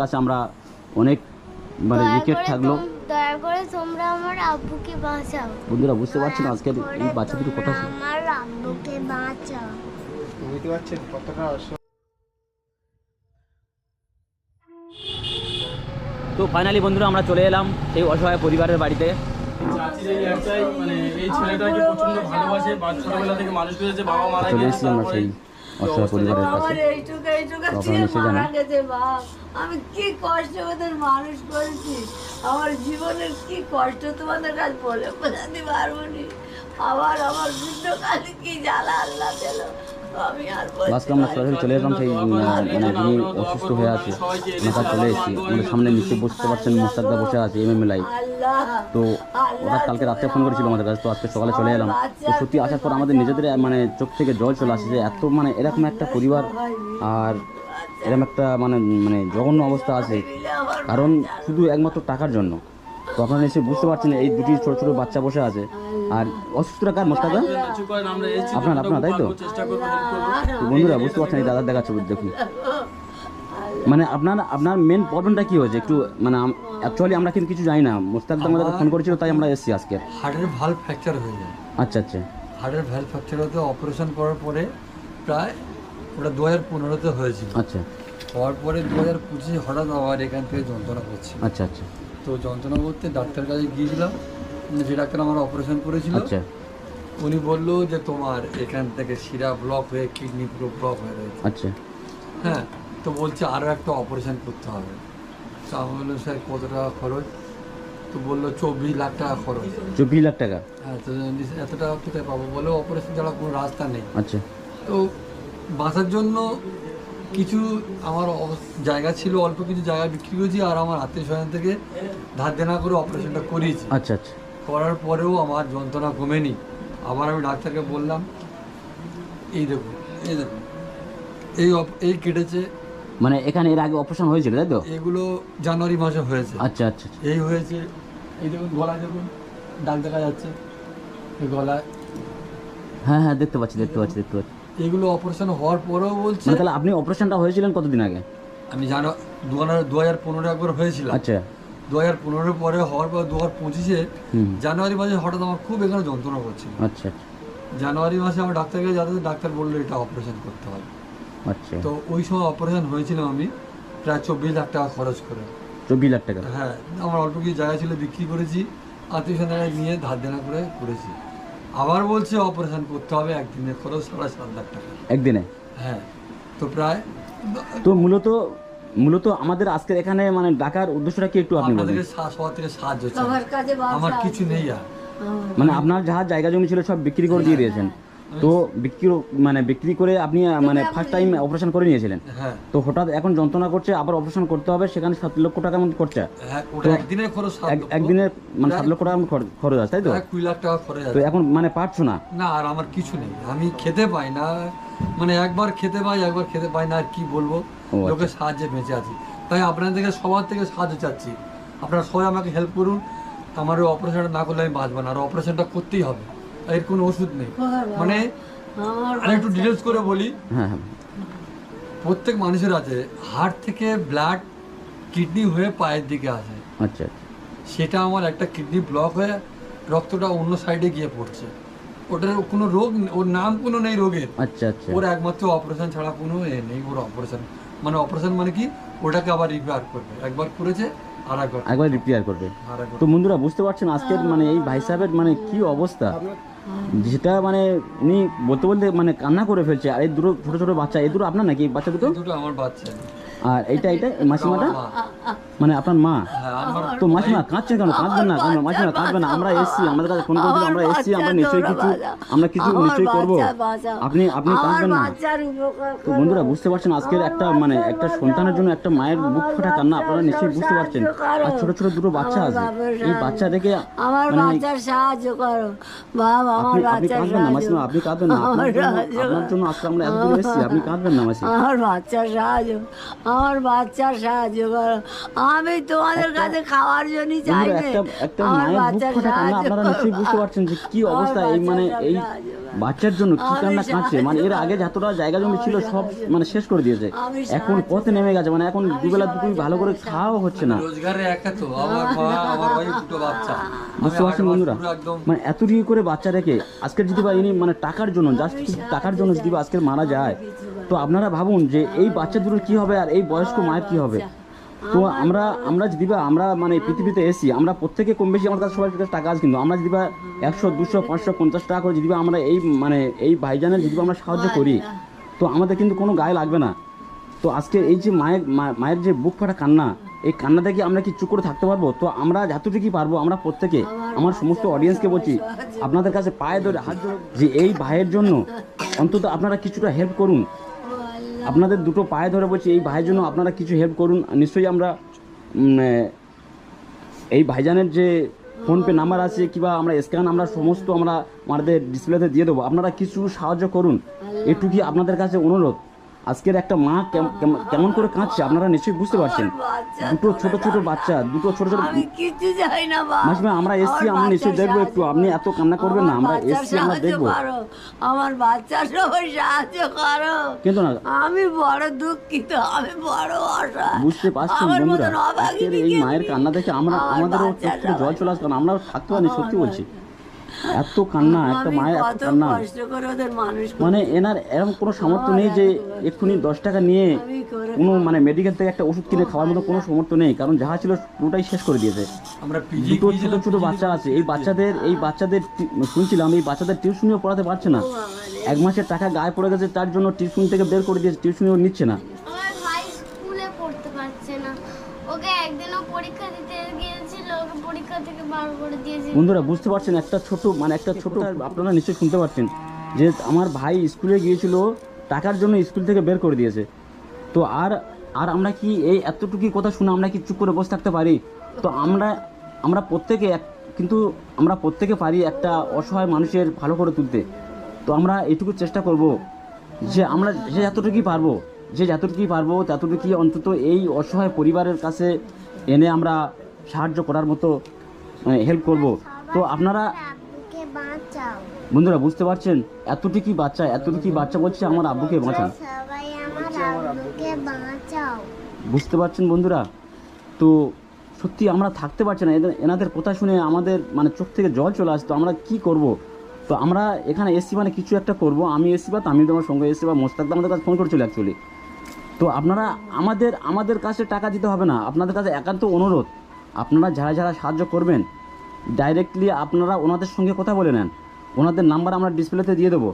কাছে আমরা অনেক মানে উইকেট থাকল। দয়া করে তোমরা আমার আব্বুকে বাঁচাও। বন্ধুরা বুঝতে পারছেন এই বাচ্চা দুটো কথা আমার আব্বুকে বাঁচাও। বুঝতে পারছেন কতটা তো ফাইনালি বন্ধুরা আমরা চলে এলাম সেই অসহায় পরিবারের বাড়িতে। মানে এই ছেলেটাকে প্রচণ্ড ভালোবাসে বা ছোটবেলা থেকে মানুষ করেছে বাবা মারা চলে গেছে এসেছি আমরা সেই অসহায় পরিবারের কাছে আমার এইটুকু এইটুকু তো আপনারা ছেলে নিশ্চয়ই জানেন। আমি কি কষ্ট ওদের মানুষ করেছি। আমার জীবনের কি কষ্ট তোমাদের কাছে বলে বোঝাতে পারব নি। আবার আমার বৃদ্ধ কালে কি জ্বালা আল্লাহ দিল। লাস্টে আমরা সরাসরি চলে এলাম সেই মানে যিনি অসুস্থ হয়ে আছে ওনার চলে এসেছি, আমাদের সামনে নিশ্চয়ই বুঝতে পারছেন মোস্তাকদা বসে আছে, এম এম লাইভ তো ওরা কালকে রাত্রে ফোন করেছিল আমাদের কাছে, তো আজকে সকালে চলে এলাম। তো সত্যি আসার পর আমাদের নিজেদের মানে চোখ থেকে জল চলে আসে যে এত মানে এরকম একটা পরিবার আর এরকম একটা মানে মানে জঘন্য অবস্থা আছে। কারণ শুধু একমাত্র টাকার জন্য। তো আপনারা নিশ্চয়ই বুঝতে পারছেন এই দুটি ছোটো ছোটো বাচ্চা বসে আছে। আর অসুস্থটা কার এসেছি আপনার আপনার তাই তো? বন্ধুরা বুঝতে পারছেন এই দাদার দেখা ছবি দেখুন। মানে আপনার আপনার মেন প্রবলেমটা কি হয়েছে? একটু মানে অ্যাকচুয়ালি আমরা কিন্তু কিছু জানি না। মোস্তাক আমাদের ফোন করেছিল তাই আমরা এসেছি আজকে। হার্টের ভালো ফ্র্যাকচার হয়ে যায়। আচ্ছা আচ্ছা। হার্টের ভ্যাল ফ্র্যাকচার হতে অপারেশন করার পরে প্রায় ওটা দু হাজার পনেরোতে হয়েছিল। আচ্ছা। হওয়ার পরে দু হাজার পঁচিশে হঠাৎ আবার এখান থেকে যন্ত্রণা করছে। আচ্ছা আচ্ছা। তো যন্ত্রণা করতে ডাক্তার কাছে গিয়েছিলাম। যে ডাক্তার আমার অপারেশন করেছিল আচ্ছা। উনি বলল যে তোমার এখান থেকে শিরা ব্লক হয়ে কিডনি পুরো ব্লক হয়ে রয়েছে। আচ্ছা। হ্যাঁ তো বলছে আরও একটা অপারেশন করতে হবে। তো আমি বললাম স্যার কত টাকা খরচ? তো বলল চব্বিশ লাখ টাকা খরচ। চব্বিশ লাখ টাকা? হ্যাঁ তো এত টাকা কোথায় পাবো? বলে অপারেশন ছাড়া কোনো রাস্তা নেই। আচ্ছা। তো বাঁচার জন্য কিছু আমার জায়গা ছিল অল্প কিছু জায়গা বিক্রি করেছি আর আমার আত্মীয় স্বজন থেকে ধার দেনা করে অপারেশনটা করিয়েছি। আচ্ছা আচ্ছা। করার পরেও আমার যন্ত্রণা কমেনি। আবার আমি ডাক্তারকে বললাম এই দেখুন এই দেখুন এই এই কেটেছে। মানে এখানে এর আগে অপারেশন হয়েছিল তাই তো? এগুলো জানুয়ারি মাসে হয়েছে। আচ্ছা আচ্ছা আচ্ছা। এই হয়েছে এই দেখুন গলায় দেখুন দাগ দেখা যাচ্ছে এই গলায়। হ্যাঁ হ্যাঁ দেখতে পাচ্ছি দেখতে পাচ্ছি দেখতে পাচ্ছি। এগুলো অপারেশন হওয়ার পরেও বলছে। মানে তাহলে আপনি অপারেশনটা হয়েছিলেন কতদিন আগে? আমি জানো দু হাজার পনেরো একবার হয়েছিল। আচ্ছা। দু হাজার পনেরো পরে হওয়ার পর দু হাজার পঁচিশে জানুয়ারি মাসে হঠাৎ আমার খুব এখানে যন্ত্রণা করছিল। আচ্ছা আচ্ছা। জানুয়ারি মাসে আমার ডাক্তারকে যাতে ডাক্তার বলল এটা অপারেশন করতে হবে আচ্ছা। তো ওই সময় অপারেশন হয়েছিল আমি প্রায় চব্বিশ লাখ টাকা খরচ করে। চব্বিশ লাখ টাকা? হ্যাঁ আমার অল্প কিছু জায়গা ছিল বিক্রি করেছি আত্মীয় স্বজনরা নিয়ে ধার দেনা করে করেছি। আবার বলছে অপারেশন করতে হবে একদিনে খরচ সাড়ে সাত লাখ টাকা। একদিনে? হ্যাঁ তো প্রায় তো মূলত মূলত আমাদের আজকের এখানে মানে ডাকার উদ্দেশ্যটা কি একটু আপনি বলেন। আপনাদের সা- সবার থেকে সাহায্য চাই। সবার বাঁচা আমার কিছু নেই আর। মানে আপনার যাহা জায়গা জমি ছিল সব বিক্রি করে দিয়ে দিয়েছেন। তো বিক্রি মানে বিক্রি করে আপনি আহ, মানে ফার্স্ট টাইম অপারেশন করে নিয়েছিলেন। হ্যাঁ। তো হঠাৎ এখন যন্ত্রণা করছে আবার অপারেশন করতে হবে সেখানে সাত লক্ষ টাকা মতো খরচা। হ্যাঁ ওটা একদিনের খরচ সাত এক- লক্ষ। একদিনের মানে সাত লক্ষ টাকা মতো খর- খরচ আছে তাই তো? প্রায় কুড়ি লাখ টাকা খরচ তো আছে। এখন মানে পারছ না? না আর আমার কিছু নেই। আমি খেতে পাই না মানে একবার খেতে পাই একবার খেতে পাই না আর কি বলব? আচ্ছা। লোকের সাহায্যে বেঁচে আছি। তাই আপনাদের থেকে সবার থেকে সাহায্য চাচ্ছি। আপনারা সবাই আমাকে হেল্প করুন। আমার ওই অপারেশনটা না করলে আমি বাঁচবো না আর অপারেশনটা করতেই হবে। এর কোনো ওষুধ নেই। মানে আর একটু ডিটেলস করে বলি। হ্যাঁ হ্যাঁ। প্রত্যেক মানুষের আছে হার্ট থেকে ব্লাড কিডনি হয়ে পায়ের দিকে আসে। আচ্ছা সেটা আমার একটা কিডনি ব্লক হয়ে রক্তটা অন্য সাইডে গিয়ে পড়ছে। ওটার কোনো রোগ ওর নাম কোনো নেই রোগের। আচ্ছা আচ্ছা। ওর একমাত্র অপারেশন ছাড়া কোনো এ নেই ওর অপারেশন মানে অপারেশন মানে কি? ওটাকে আবার রিপেয়ার করবে। একবার করেছে আর একবার একবার রিপেয়ার করবে। তো বন্ধুরা বুঝতে পারছেন আজকের মানে এই ভাই সাহেবের মানে কি অবস্থা? যেটা মানে উনি বলতে বলতে মানে কান্না করে ফেলছে। আর এই দুটো ছোট ছোট বাচ্চা এই দুটো আপনার নাকি বাচ্চা দুটো? দুটো আমার বাচ্চা। আর এইটা এই মাসিমাটা? মানে আপনার মা? হ্যাঁ তো মাসিমা কাঁদছেন কেন? কাঁদবেন না কেন? মাসিমা কাঁদবেন না আমরা এসছি আমাদের কাছে ফোন করেছিল আমরা এসছি আমরা নিশ্চয়ই কিছু আমরা কিছু নিশ্চয়ই করব। আপনি আপনি কাঁদবেন না। তো বন্ধুরা বুঝতে পারছেন আজকের একটা মানে একটা সন্তানের জন্য একটা মায়ের বুক ফাটা কান্না আপনারা নিশ্চয়ই বুঝতে পারছেন। আর ছোট ছোট দুটো বাচ্চা আছে। এই বাচ্চা দেখে আমার মানে বাচ্চার সাহায্য করো। বাবা আমার আপনি আপনি কাঁদবেন না মাসিমা আপনি কাঁদবেন না। আপনার জন্য আজকে আমরা এত দূরে এসেছি আপনি কাঁদবেন না মাসি আমার বাচ্চার সাহায্য। আমার বাচ্চার সাহায্য করো। আমি তোমাদের কাছে খাওয়ার জন্য চাই একটা বাচ্চার সাহায্য আপনারা নিশ্চয়ই বুঝতে পারছেন যে কি অবস্থা এই মানে এই বাচ্চার জন্য কি কান্না কাঁদছে? মানে এর আগে যতটা জায়গা জমি ছিল সব মানে শেষ করে দিয়েছে। এখন পথে নেমে গেছে মানে এখন দুবেলা দুটোই ভালো করে খাওয়া হচ্ছে না। রোজগারে একা তো আমার মা আমার ভাই দুটো বাচ্চা। বুঝতে পারছেন বন্ধুরা? মানে এতটুকু করে বাচ্চা রেখে আজকের যদি বা ইনি মানে টাকার জন্য জাস্ট টাকার জন্য যদি বা আজকের মারা যায় তো আপনারা ভাবুন যে এই বাচ্চা দুটোর কী হবে আর এই বয়স্ক মায়ের কী হবে? তো আমরা আমরা যদি বা, আমরা মানে পৃথিবীতে এসি, আমরা প্রত্যেকে কম বেশি আমার কাছে সবার কাছে টাকা আছে, কিন্তু আমরা যদি বা একশো, দুশো, পাঁচশো, পঞ্চাশ টাকা করে যদি বা আমরা এই মানে এই ভাইজানের যদি আমরা সাহায্য করি, তো আমাদের কিন্তু কোনো গায়ে লাগবে না। তো আজকে এই যে মায়ের মায়ের যে বুক ফাটা কান্না, এই কান্না দেখে আমরা কি চুপ করে থাকতে পারব? তো আমরা যতটুকুই পারব, আমরা প্রত্যেকে, আমার সমস্ত অডিয়েন্সকে বলছি, আপনাদের কাছে পায়ে ধরে হাত ধরে যে এই ভাইয়ের জন্য অন্তত আপনারা কিছুটা হেল্প করুন। আপনাদের দুটো পায়ে ধরে বলছি এই ভাইয়ের জন্য আপনারা কিছু হেল্প করুন। নিশ্চয়ই আমরা এই ভাইজানের যে ফোনপে নাম্বার আছে কিংবা আমরা স্ক্যান আমরা সমস্ত আমরা আমাদের ডিসপ্লেতে দিয়ে দেবো। আপনারা কিছু সাহায্য করুন। একটু কি আপনাদের কাছে অনুরোধ? আজকের একটা মা কেম- কেম- কেমন করে কাঁদছে আপনারা নিশ্চয়ই বুঝতে পারছেন। দুটো ছোট ছোট বাচ্চা দুটো ছোট ছোট কিছু চাই না মাসিমা আমরা এসছি আমরা নিশ্চয়ই দেখব একটু। আপনি এত কান্না করবেন না আমরা এসছি আমরা দেখব। আমার বাচ্চা সবাই সাহায্য করো। কিন্তু না আমি বড় দুঃখিত আমি বড় অসহায়। বুঝতে পারছেন বন্ধুরা আজকের এই মায়ের কান্না দেখে আমরা আমাদেরও চোখ জল চলে আসবে আমরা থাকতে পারিনি সত্যি বলছি। এত কান্না একটা মায়ের এত কান্না। কষ্ট করে ওদের মানুষ করি। মানে এনার এরকম কোনো সামর্থ্য নেই যে এক্ষুনি দশ টাকা নিয়ে কোনো মানে মেডিকেল থেকে একটা ওষুধ কিনে খাওয়ার মতো কোনো সামর্থ্য নেই কারণ যাহা ছিল পুরোটাই শেষ করে দিয়েছে। আমরা পিজি দুটো ছোট ছোট বাচ্চা আছে এই বাচ্চাদের এই বাচ্চাদের শুনছিলাম এই বাচ্চাদের টিউশনিও পড়াতে পারছে না। এক মাসের টাকা গায়ে পড়ে গেছে তার জন্য টিউশন থেকে বের করে দিয়েছে টিউশনিও নিচ্ছে না। বন্ধুরা, বুঝতে পারছেন, একটা ছোট মানে একটা ছোট, আপনারা নিশ্চয়ই শুনতে পাচ্ছেন যে আমার ভাই স্কুলে গিয়েছিল, টাকার জন্য স্কুল থেকে বের করে দিয়েছে। তো আর আর আমরা কি এই এতটুকু কথা শুনে আমরা কি চুপ করে বসে থাকতে পারি? তো আমরা আমরা প্রত্যেকে কিন্তু আমরা প্রত্যেকে পারি একটা অসহায় মানুষের ভালো করে তুলতে। তো আমরা এটুকু চেষ্টা করব যে আমরা যে যতটুকুই পারব, যে যতটুকুই পারব ততটুকুই অন্তত এই অসহায় পরিবারের কাছে এনে আমরা সাহায্য করার মতো হেল্প করব। তো আপনারা বন্ধুরা বুঝতে পারছেন? এতটুকুই বাচ্চা? এতটুকুই বাচ্চা বলছে? আমার আব্বুকে বাঁচান বুঝতে পারছেন বন্ধুরা? তো সত্যি আমরা থাকতে পারছি না। এদের এনাদের কথা শুনে আমাদের মানে চোখ থেকে জল চলে আসতো আমরা কি করব? তো আমরা এখানে এসছি মানে কিছু একটা করব। আমি এসছি বা তামিল তোমার সঙ্গে এসছি বা মোস্তাক আমাদের কাছে ফোন করেছিল অ্যাকচুয়ালি তো আপনারা আমাদের আমাদের কাছে টাকা দিতে হবে না। আপনাদের কাছে একান্ত অনুরোধ। আপনারা যারা যারা সাহায্য করবেন ডাইরেক্টলি আপনারা ওনাদের সঙ্গে কথা বলে নেন। ওনাদের নাম্বার আমরা ডিসপ্লেতে দিয়ে দেবো।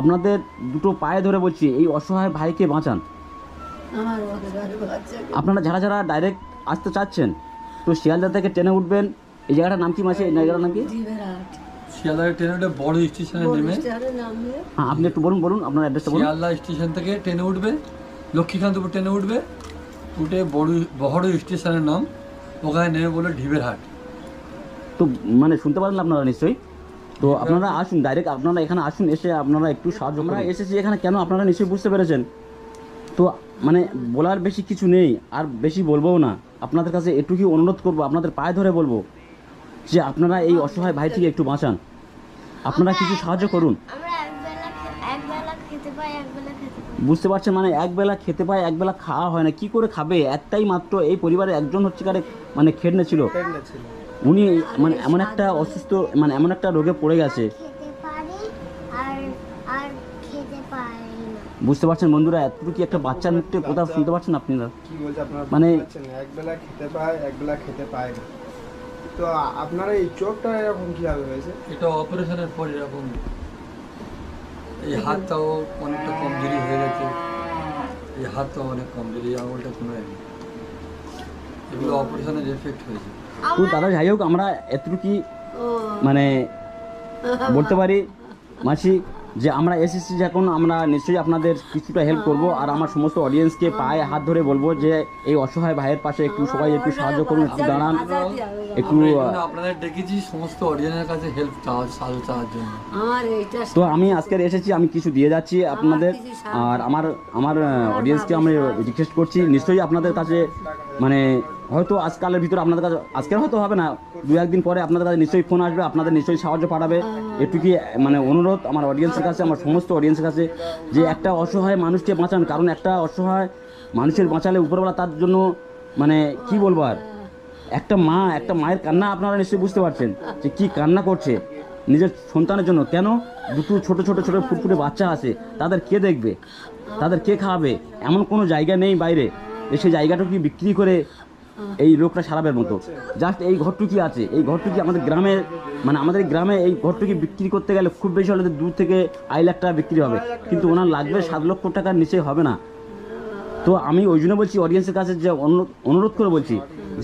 আপনাদের দুটো পায়ে ধরে বলছি এই অসহায় ভাইকে বাঁচান। আপনারা যারা যারা ডাইরেক্ট আসতে চাচ্ছেন তো শিয়ালদা থেকে ট্রেনে উঠবেন। এই জায়গাটার নাম কি মাসে? এই জায়গাটার নাম কি? শিয়ালদা ট্রেনে উঠে বড় স্টেশনে নেমে। হ্যাঁ আপনি একটু বলুন বলুন আপনার অ্যাড্রেসটা বলুন। শিয়ালদা স্টেশন থেকে ট্রেনে উঠবে লক্ষ্মীকান্তপুর ট্রেনে উঠবে উঠে বড় বহড় স্টেশনের নাম। ওখানে নেমে বলে ঢিবের হাট। তো মানে শুনতে পারেন আপনারা নিশ্চয়ই? তো আপনারা আসুন ডাইরেক্ট আপনারা এখানে আসুন এসে আপনারা একটু সাহায্য আমরা এসেছি এখানে কেন আপনারা নিশ্চয়ই বুঝতে পেরেছেন? তো মানে বলার বেশি কিছু নেই আর বেশি বলবোও না। আপনাদের কাছে এটুকুই অনুরোধ করব আপনাদের পায়ে ধরে বলব যে আপনারা এই অসহায় ভাই থেকে একটু বাঁচান। আপনারা কিছু সাহায্য করুন। বুঝতে পারছেন মানে একবেলা খেতে পায় একবেলা খাওয়া হয় না। কি করে খাবে? একটাই মাত্র এই পরিবারে একজন হচ্ছে কারে মানে খেটনে ছিল। উনি মানে এমন একটা অসুস্থ মানে এমন একটা রোগে পড়ে গেছে। খেতে পারি আর আর খেতে পারি না বুঝতে পারছেন বন্ধুরা এতটুকু একটা বাচ্চার মুখে কোথাও শুনতে পাচ্ছেন আপনারা কি মানে- পারছেন? একবেলা খেতে পায় একবেলা খেতে পায় না। তো আপনারা এই চোখটা এরকম কীভাবে হয়েছে? এটা অপারেশনের পর এরকম এই হাতটাও অনেকটা কমজোরি হয়ে গেছে। এই হাতটাও অনেক কমজোরি এই আঙুলটা কোনো গেছে এগুলো অপারেশনের এফেক্ট হয়েছে। তো দাদা যাই হোক আমরা এতটুকু মানে বলতে পারি মাসি যে আমরা এসেছি যখন আমরা নিশ্চয়ই আপনাদের কিছুটা হেল্প করব আর আমার সমস্ত অডিয়েন্সকে পায়ে হাত ধরে বলব যে এই অসহায় ভাইয়ের পাশে একটু সবাই একটু সাহায্য করুন একটু দাঁড়ান। একটু আপনাদের ডেকেছি সমস্ত অডিয়েন্সের কাছে হেল্প চাওয়া সাহায্য চাওয়ার জন্য। তো আমি আজকের এসেছি আমি কিছু দিয়ে যাচ্ছি আপনাদের। আর আমার আমার অডিয়েন্সকে আমি রিকোয়েস্ট করছি নিশ্চয়ই আপনাদের কাছে মানে হয়তো আজকালের ভিতরে আপনাদের কাছে আজকের হয়তো হবে না। দু একদিন পরে আপনাদের কাছে নিশ্চয়ই ফোন আসবে, আপনাদের নিশ্চয়ই সাহায্য পাঠাবে। এটুকি মানে অনুরোধ আমার অডিয়েন্সের কাছে, আমার সমস্ত অডিয়েন্সের কাছে যে একটা অসহায় মানুষকে বাঁচান। কারণ একটা অসহায় মানুষের বাঁচালে উপরবেলা তার জন্য মানে কি বলব আর? একটা মা, একটা মায়ের কান্না আপনারা নিশ্চয়ই বুঝতে পারছেন যে কি কান্না করছে নিজের সন্তানের জন্য। কেন? দুটো ছোট ছোট ছোট ফুটফুটে বাচ্চা আছে, তাদের কে দেখবে? তাদের কে খাওয়াবে? এমন কোনো জায়গা নেই বাইরে। সেই জায়গাটুকু বিক্রি করে এই লোকটা সারাবের মতো। জাস্ট এই ঘরটুকি আছে। এই ঘরটুকি আমাদের গ্রামে মানে আমাদের গ্রামে এই ঘরটুকি বিক্রি করতে গেলে খুব বেশি হলে দু থেকে আড়াই লাখ টাকা বিক্রি হবে। কিন্তু ওনার লাগবে সাত লক্ষ টাকার নিচে হবে না। তো আমি ওই জন্য বলছি অডিয়েন্সের কাছে যে অনুরোধ করে বলছি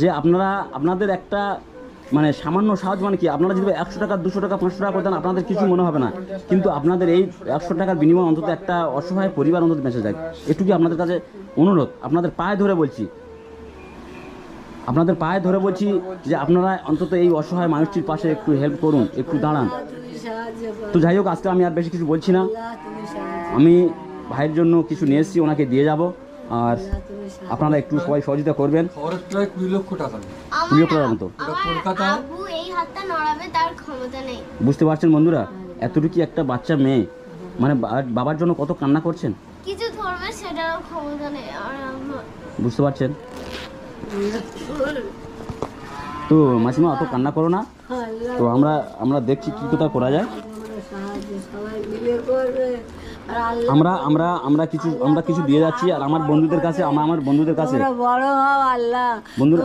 যে আপনারা, আপনাদের একটা মানে সামান্য সাহায্য মানে কি, আপনারা যদি একশো টাকা, দুশো টাকা, পাঁচশো টাকা করতেন, আপনাদের কিছু মনে হবে না। কিন্তু আপনাদের এই একশো টাকার বিনিময়ে অন্তত একটা অসহায় পরিবার অন্তত বেঁচে যায়। এটুকু আপনাদের কাছে অনুরোধ। আপনাদের পায়ে ধরে বলছি। আপনাদের পায়ে ধরে বলছি যে আপনারা অন্তত এই অসহায় মানুষটির পাশে একটু হেল্প করুন একটু দাঁড়ান। তো যাই হোক আজকে আমি আর বেশি কিছু বলছি না। আমি ভাইয়ের জন্য কিছু নিয়ে এসেছি ওনাকে দিয়ে যাব। আর আপনারা একটু সবাই সহযোগিতা করবেন। কুড়ি লক্ষ টাকা কুড়ি আমার টাকার মতো। আমার কলকাতায়? আব্বু এই হাতটা নড়াবে তার ক্ষমতা নেই। বুঝতে পারছেন বন্ধুরা এতটুকু একটা বাচ্চা মেয়ে? মানে বাবার জন্য কত কান্না করছেন? কিছু ধরবে সেটারও ক্ষমতা নেই। বুঝতে পারছেন? তো মাসিমা অত কান্না করো না। তো আমরা আমরা দেখছি কী কোথা করা যায়। আমরা আমরা আমরা কিছু আমরা কিছু দিয়ে যাচ্ছি আর আমার বন্ধুদের কাছে আমার আমার বন্ধুদের কাছে। বড় হও আল্লাহ। বন্ধুরা,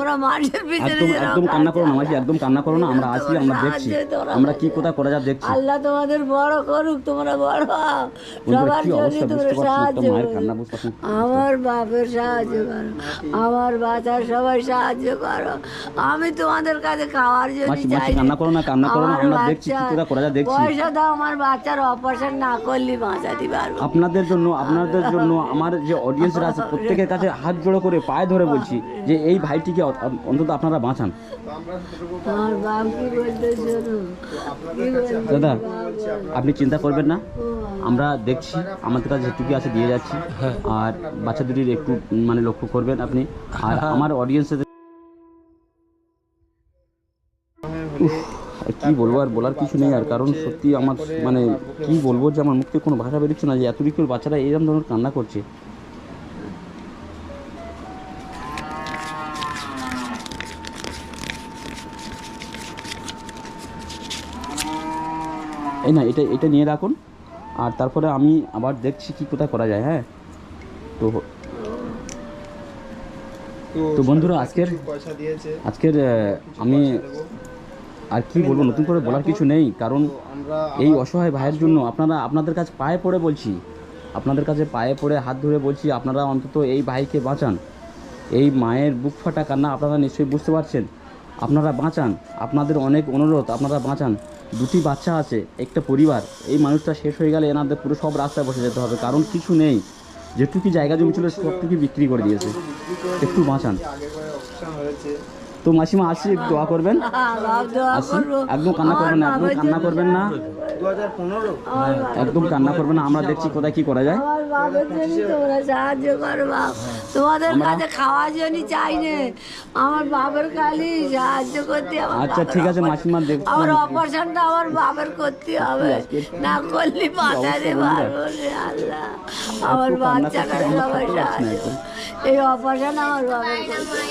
একদম একদম কান্না করো না মাসি একদম কান্না করো না আমরা আছি আমরা দেখছি। আমরা কি কোথা করা যায় দেখছি। আল্লাহ তোমাদের বড় করুক তোমরা বড় হও। সবার জন্য তোমরা সাহায্য আমার বাপের সাহায্য করো। আমার বাচ্চার সবাই সাহায্য করো। আমি তোমাদের কাছে খাওয়ার জন্য চাই কান্না করো না কান্না করো না আমরা দেখছি কি বাচ্চা- কোথা করা যায় দেখছি। পয়সা দাও আমার বাচ্চার অপারেশন না করলে বাঁচাতে। পারব আপনাদের জন্য আপনাদের জন্য আমার যে অডিয়েন্সরা আছে প্রত্যেকের কাছে হাত জোড়ো করে পায়ে ধরে বলছি যে এই ভাইটিকে অন্তত আপনারা বাঁচান। দাদা আপনি চিন্তা করবেন না। আমরা দেখছি আমাদের কাছে যেটুকু আছে দিয়ে যাচ্ছি। আর বাচ্চা দুটির একটু মানে লক্ষ্য করবেন আপনি। আর আমার অডিয়েন্সের কি বলব আর বলার কিছু নেই আর কারণ সত্যি আমার মানে কি বলব যে আমার মুখ থেকে কোনো ভাষা বেরোচ্ছে না যে এত এতটুকু বাচ্চারা এরকম ধরনের কান্না করছে এই না এটা এটা নিয়ে রাখুন আর তারপরে আমি আবার দেখছি কি কোথায় করা যায় হ্যাঁ তো তো বন্ধুরা, আজকের- আজকের আমি। আর কি বলব নতুন করে বলার কিছু নেই কারণ এই অসহায় ভাইয়ের জন্য আপনারা আপনাদের কাছে পায়ে পড়ে বলছি আপনাদের কাছে পায়ে পড়ে হাত ধরে বলছি আপনারা অন্তত এই ভাইকে বাঁচান। এই মায়ের বুক ফাটা কান্না আপনারা নিশ্চয়ই বুঝতে পারছেন। আপনারা বাঁচান আপনাদের অনেক অনুরোধ আপনারা বাঁচান। দুটি বাচ্চা আছে একটা পরিবার এই মানুষটা শেষ হয়ে গেলে এনাদের পুরো সব রাস্তায় বসে যেতে হবে কারণ কিছু নেই। যেটুকু জায়গা জমি ছিল সবটুকু বিক্রি করে দিয়েছে। একটু বাঁচান। তো মাসিমা আসি দোয়া করবেন। একদম কান্না করবেন না, একদম কান্না করবেন না। একদম কান্না করবেন না, আমরা দেখছি কোথায় কি করা যায়। সাহায্য করো বাপ তোমাদের কাছে খাওয়ার জন্য চাই নে। আমার বাবার খালি সাহায্য করতে আমার আচ্ছা ঠিক আছে মাসিমা দেখছি আমার অপারেশনটা আমার বাবার করতে হবে। না করলে বাঁচাতে পারব আল্লাহ। আমার করছে, সবাই সাহায্য এই অপারেশন আমার বাবার করতে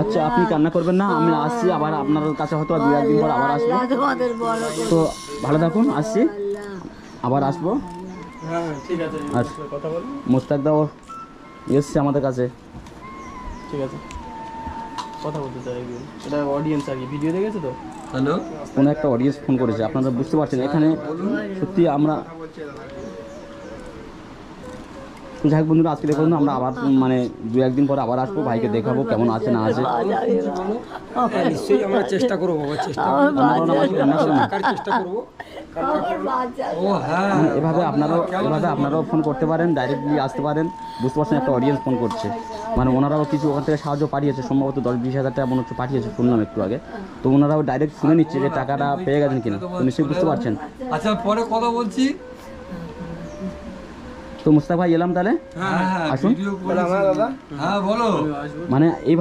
আচ্ছা আপনি কান্না করবেন না আমি আসছি আবার আপনার কাছে হয়তো দু একদিন পর আবার আসব। তোমাদের তো ভালো থাকুন আসছি। আবার আসব। হ্যাঁ ঠিক আছে আর কথা বল মোস্তাক দাও এসছে আমাদের কাছে। ঠিক আছে। কথা বলতে চাই একদিন এটা অডিয়েন্স আর কি। ভিডিও দেখেছে তো? হ্যালো কোনো একটা অডিয়েন্স ফোন করেছে। আপনারা বুঝতে পারছেন এখানে সত্যি আমরা যাই হোক বন্ধুরা আজকে দেখুন আমরা আবার মানে দু একদিন পরে আবার আসব ভাইকে দেখাবো কেমন আছে না আছে। হ্যাঁ, নিশ্চয়ই আমরা চেষ্টা করব চেষ্টা চেষ্টা করব? ও এভাবে আপনারাও এভাবে আপনারাও ফোন করতে পারেন ডাইরেক্টলি আসতে পারেন। বুঝতে পারছেন একটা অডিয়েন্স ফোন করছে। মানে ওনারাও কিছু ওখান থেকে সাহায্য পাঠিয়েছে সম্ভবত দশ বিশ হাজার টাকা মনে হচ্ছে পাঠিয়েছে শুনলাম একটু আগে। তো ওনারাও ডাইরেক্ট শুনে নিচ্ছে যে টাকাটা পেয়ে গেছেন কিনা। তো নিশ্চয়ই বুঝতে পারছেন। আচ্ছা পরে কথা বলছি। তো মুস্তাক ভাই এলাম তাহলে? হ্যাঁ হ্যাঁ আসুন। হ্যাঁ বলো। মানে এইভাবে